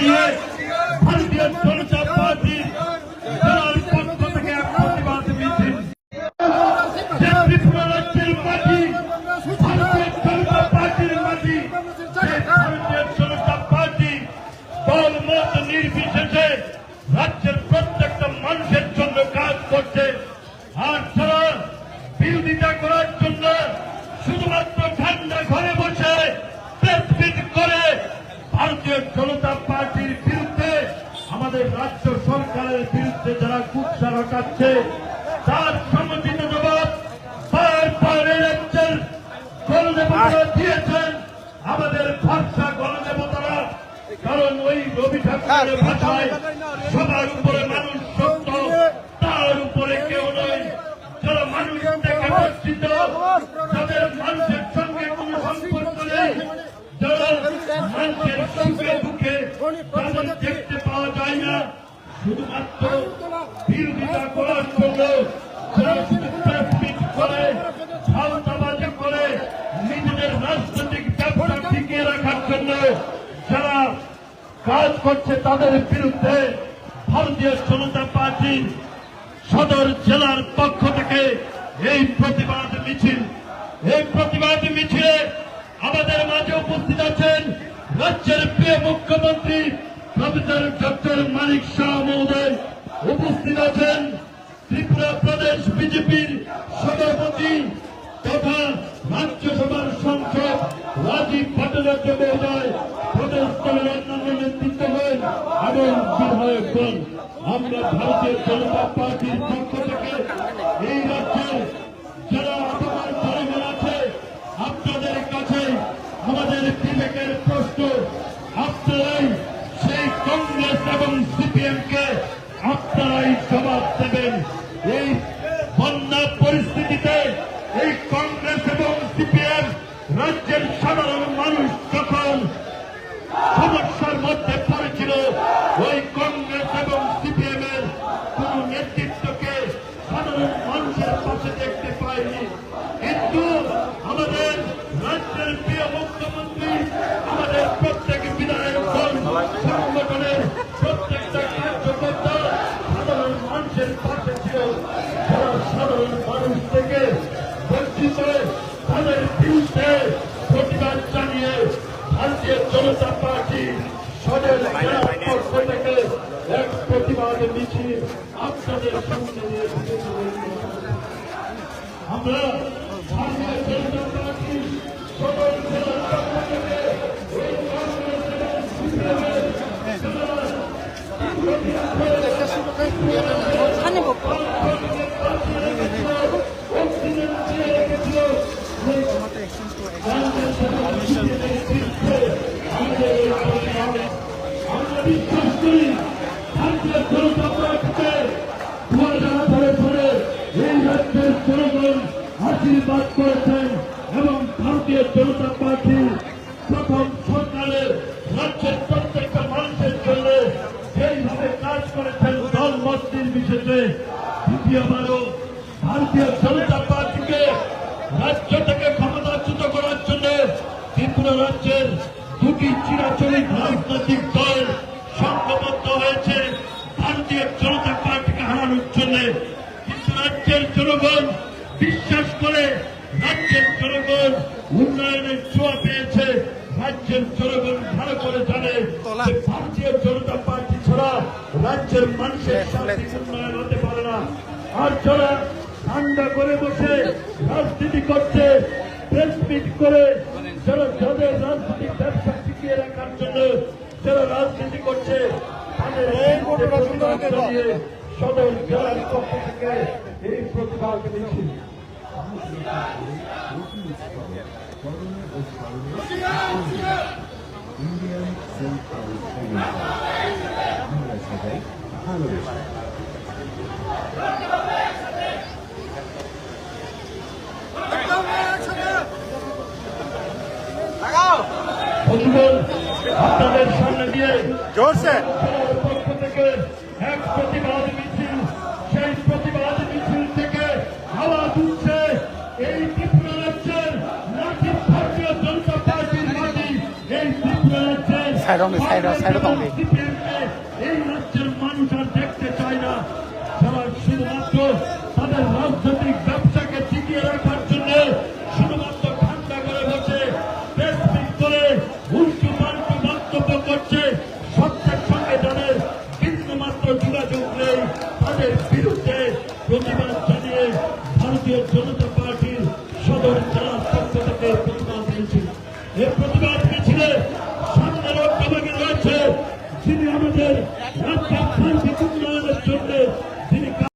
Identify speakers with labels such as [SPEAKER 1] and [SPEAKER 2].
[SPEAKER 1] জানিয়ে ভারতীয় জনতা পার্টির জেলার পক্ষ থেকে এক প্রতিবাদ মিছিল যে ত্রিপুরা রাজ্যের মাটি ভারতীয় জনতা পার্টির মাটি সেই ভারতীয় জনতা পার্টি দল মত নির্বিশেষে রাজ্যের প্রত্যেকটা মানুষের জন্য কাজ করছে আর যারা বিরোধিতা করার জন্য শুধুমাত্র ঠান্ডা ঘরে বসে প্রেসমিট করে ভারতীয় জনতা পার্টির বিরুদ্ধে আমাদের রাজ্য সরকারের বিরুদ্ধে যারা কুৎসা রটাচ্ছে, তার সমুচিত জবাব দিয়েছেন। আমাদের ভরসা গণদেবতারা, কারণ ওই রবি ঠাকুরের ভাষায় সবার উপরে মানুষ সত্য, তার উপরে কেউ নয়। যারা মানুষ থেকে বঞ্চিত যাদের মানুষের সঙ্গে কোনো সম্পর্ক নেই। যারা মানুষের সুখে দুঃখে তাদের দেখতে পাওয়া যায় না। শুধুমাত্র বিরোধিতা করার জন্য যারা শুধু প্রেসমিট করে নিজেদের রাজনৈতিক ব্যবসা টিকিয়ে রাখার জন্য যারা কাজ করছে তাদের বিরুদ্ধে ভারতীয় জনতা পার্টির সদর জেলার পক্ষ থেকে এই প্রতিবাদ মিছিল এই প্রতিবাদ মিছিলে আমাদের মাঝে উপস্থিত আছেন রাজ্যের প্রিয় মুখ্যমন্ত্রী প্রফেসর ডক্টর মানিক শাহ মহোদয় উপস্থিত আছেন ত্রিপুরা প্রদেশ বিজেপির সভাপতি তথা রাজ্যসভার সংসদ রাজীব ভট্টাচার্য মহোদয় প্রদেশ দলের অন্যান্য নেতৃত্বগণ এবং বিধায়কগণ আমরা ভারতীয় জনতা পার্টির পক্ষ থেকে এই রাজ্যের যারা আপনার জনগণ আছে, আপনাদের কাছে আমাদের বিবেকের প্রশ্ন, আপনারাই দেবেন। এই বন্যা পরিস্থিতিতে এই কংগ্রেস এবং সিপিএম রাজ্যের সাধারণ মানুষ যখন সমস্যার মধ্যে পড়েছিল, ওই কংগ্রেস এবং সিপিএম এর কোন নেতৃত্বকে সাধারণ মানুষের পাশে দেখতে পাইনি। কিন্তু আমাদের রাজ্যের প্রিয় মুখ্যমন্ত্রী, আমাদের প্রত্যেক বিধায়ক দল সংগঠনের প্রত্যেকটা কার্যকর্তা সাধারণ মানুষের পাশে ছিল যারা সাধারণ মানুষ থেকে বঞ্চিত তাদের বিরুদ্ধে প্রতিবাদ জানিয়ে ভারতীয় জনতা পার্টি সদর পক্ষ থেকে এক প্রতিবাদ মিছিল আপনাদের সামনে নিয়ে আমরা ভারতীয় জনতা পার্টি সদর জেলার পক্ষ থেকে এই আশীর্বাদ করেছেন এবং ভারতীয় জনতা পার্টি প্রথম সরকারে রাজ্যের প্রত্যেকটা মানুষের জন্য যেইভাবে কাজ করেছেন দল মস্তির বিশেষে দ্বিতীয়বারও ভারতীয় জনতা পার্টিকে রাজ্য থেকে ক্ষমতাচ্যুত করার জন্য ত্রিপুরা রাজ্যের দুটি চিরাচরিত রাজনৈতিক দল সংঘবদ্ধ হয়েছে। ভারতীয় জনতা পার্টিকে হারানোর জন্য কিন্তু রাজ্যের জনগণ রাজ্যের জনগণ উন্নয়নের ছোঁয়া পেয়েছে রাজ্যের জনগণ ভালো করে জানে যে ভারতীয় জনতা পার্টি ছাড়া রাজ্যের মানুষের শান্তি উন্নয়ন হতে পারে না। আর যারা ঠান্ডা করে বসে রাজনীতি করছে প্রেস মিট করে যারা যাদের রাজনৈতিক ব্যবসা টিকিয়ে রাখার জন্য যারা রাজনীতি করছে তাদের সদর জেলার পক্ষ থেকে এই প্রতিবাদ মিছিল
[SPEAKER 2] ইন্ডিয়ান সেন্ট্রাল আমরা সবাই ভালোবেসে
[SPEAKER 1] বন্ধুগণ আপনাদের সামনে দিয়ে
[SPEAKER 3] জোরসে।
[SPEAKER 1] পক্ষ থেকে এক প্রতিবাদ
[SPEAKER 4] সাইড অন সাইড সাইড তংবি
[SPEAKER 1] এই রাজ্যের মানুষ আর দেখতে চায় না। যারা শুধুমাত্র তাদের রাজনৈতিক ব্যবসাকে টিকিয়ে রাখার জন্য শুধুমাত্র ঠান্ডা করে বসে ফেসবুক করে উল্টু পাল্টু মন্তব্য করছে। সত্যের সঙ্গে যাদের বিন্দুমাত্র যোগাযোগ নেই তাদের বিরুদ্ধে প্রতিবাদ জানিয়ে ভারতীয় জনতা পার্টির সদর জেলার পক্ষ থেকে প্রতিবাদ দিয়েছি